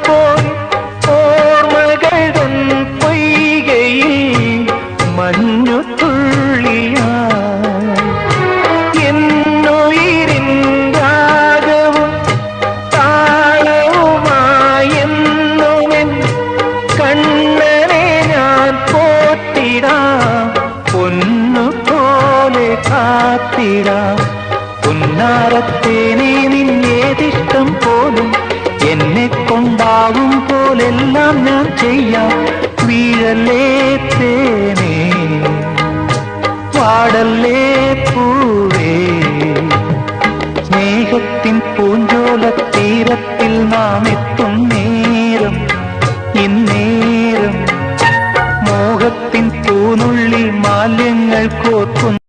போல் ഓർമ്മകളുടൻ പൊയ്കയിൽ മഞ്ഞു തുള്ളിയായി എന്നുയിരിൻ കണ്ണനെ ഞാൻ പൊന്നു നിന്നേതിഷ്ടം പോ ആവും പോലെല്ലാം ഞാൻ ചെയ്യാം. വീഴല്ലേ തേനേ? പാടല്ലേ പൂവേ? സ്നേഹത്തിൻ പൂഞ്ചോല തീരത്തിൽ നാം എത്തും നേരം ഇന്നേരം. മോഹത്തിൻ പൂനുള്ളി മാലിന്യങ്ങൾ കോർക്കുന്നു